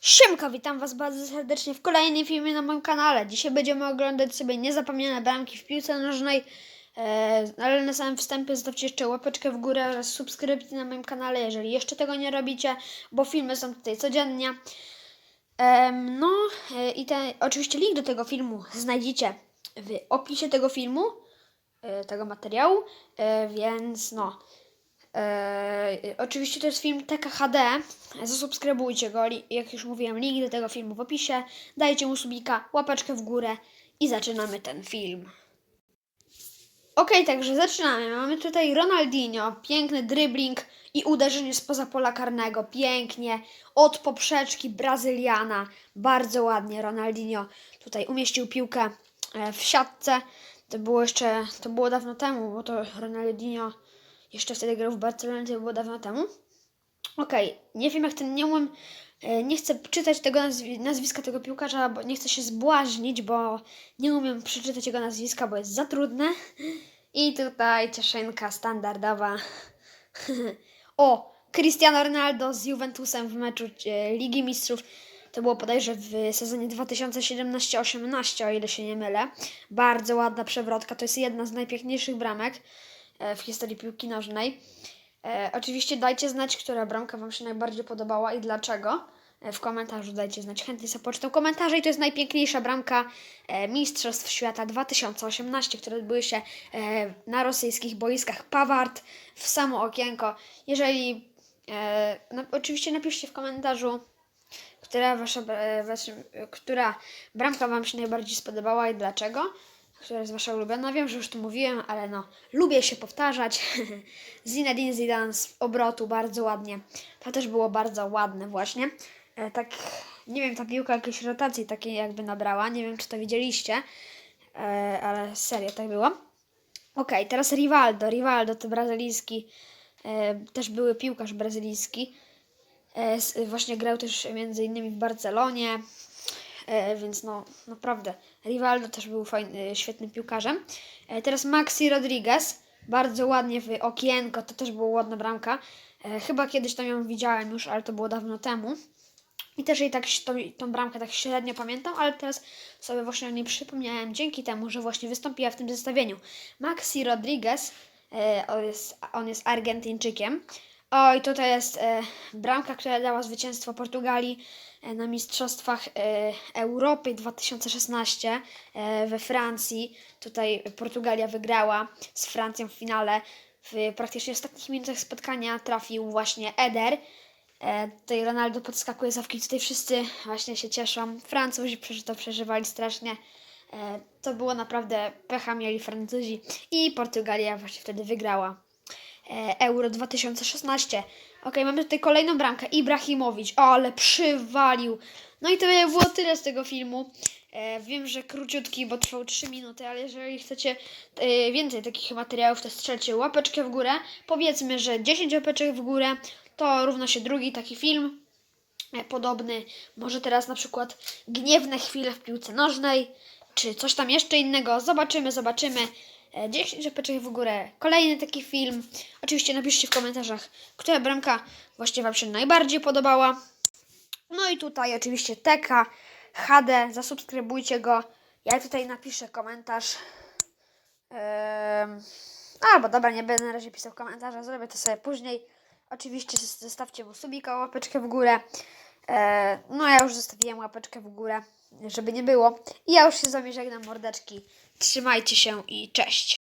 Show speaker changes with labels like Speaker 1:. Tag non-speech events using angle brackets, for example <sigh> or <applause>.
Speaker 1: Siemka, witam Was bardzo serdecznie w kolejnym filmie na moim kanale. Dzisiaj będziemy oglądać sobie niezapomniane bramki w piłce nożnej, e, ale na samym wstępie zostawcie jeszcze łapeczkę w górę oraz subskrypcję na moim kanale, jeżeli jeszcze tego nie robicie, bo filmy są tutaj codziennie. Em, no e, i te, oczywiście link do tego filmu znajdziecie w opisie tego filmu, e, tego materiału, e, więc no... Eee, oczywiście to jest film TKHD. Zasubskrybujcie go. Jak już mówiłem, link do tego filmu w opisie. Dajcie mu subika, łapeczkę w górę i zaczynamy ten film. Okej, także zaczynamy. Mamy tutaj Ronaldinho, piękny dribbling i uderzenie spoza pola karnego. Pięknie. Od poprzeczki Brazyliana. Bardzo ładnie Ronaldinho tutaj umieścił piłkę e, w siatce. To było jeszcze, to było dawno temu, bo to Ronaldinho jeszcze wtedy grał w Barcelonie, to było dawno temu. Okej, nie wiem jak ten, nie umiem, e, nie chcę czytać tego nazwi- nazwiska tego piłkarza, bo nie chcę się zbłaźnić, bo nie umiem przeczytać jego nazwiska, bo jest za trudne. I tutaj cieszynka standardowa. <laughs> o, Cristiano Ronaldo z Juventusem w meczu e, Ligi Mistrzów. To było bodajże w sezonie 2017-18, o ile się nie mylę. Bardzo ładna przewrotka, to jest jedna z najpiękniejszych bramek w historii piłki nożnej. E, oczywiście dajcie znać, która bramka Wam się najbardziej podobała i dlaczego. E, w komentarzu dajcie znać. Chętnie sobie poczytam komentarze i to jest najpiękniejsza bramka e, Mistrzostw Świata 2018, które odbyły się e, na rosyjskich boiskach Pawart w samo okienko. Jeżeli, e, no, oczywiście napiszcie w komentarzu, która, wasza, e, waszym, e, która bramka Wam się najbardziej spodobała i dlaczego która jest wasza ulubiona. Wiem, że już to mówiłem, ale no, lubię się powtarzać. <laughs> Zinedine Zidane z obrotu bardzo ładnie. To też było bardzo ładne właśnie. E, tak, nie wiem, ta piłka jakiejś rotacji takiej jakby nabrała. Nie wiem, czy to widzieliście, e, ale serio tak było. Okej, teraz Rivaldo. Rivaldo to brazylijski, e, też były piłkarz brazylijski. E, właśnie grał też między innymi w Barcelonie, e, więc no naprawdę Rivaldo też był fajny, świetnym piłkarzem. E, teraz Maxi Rodriguez, bardzo ładnie w okienko, to też była ładna bramka. E, chyba kiedyś tam ją widziałem już, ale to było dawno temu. I też jej tak, tą, tą bramkę tak średnio pamiętam, ale teraz sobie właśnie o niej przypomniałem dzięki temu, że właśnie wystąpiła w tym zestawieniu. Maxi Rodriguez, e, on, jest, on jest Argentyńczykiem. O, i tutaj jest e, bramka, która dała zwycięstwo Portugalii e, na Mistrzostwach e, Europy 2016 e, we Francji. Tutaj Portugalia wygrała z Francją w finale. W praktycznie ostatnich minutach spotkania trafił właśnie Eder. E, tutaj Ronaldo podskakuje z ławki, tutaj wszyscy właśnie się cieszą. Francuzi to przeżywali strasznie. E, to było naprawdę pecha mieli Francuzi i Portugalia właśnie wtedy wygrała Euro 2016. Ok, mamy tutaj kolejną bramkę. Ibrahimowicz, ale przywalił. No i to by było tyle z tego filmu. E, wiem, że króciutki, bo trwał 3 minuty, ale jeżeli chcecie e, więcej takich materiałów, to strzelcie łapeczkę w górę. Powiedzmy, że 10 łapeczek w górę to równa się drugi taki film e, podobny. Może teraz na przykład gniewne chwile w piłce nożnej, czy coś tam jeszcze innego. Zobaczymy, zobaczymy. E, 10 łapeczek w górę. Kolejny taki film. Oczywiście napiszcie w komentarzach, która bramka właśnie Wam się najbardziej podobała. No i tutaj oczywiście TK, HD, zasubskrybujcie go. Ja tutaj napiszę komentarz. Ehm, albo dobra, nie będę na razie pisał komentarza, zrobię to sobie później. Oczywiście zostawcie mu subika, łapeczkę w górę. E, no ja już zostawiłem łapeczkę w górę, żeby nie było. I ja już się z wami żegnam, mordeczki. Trzymajcie się i cześć.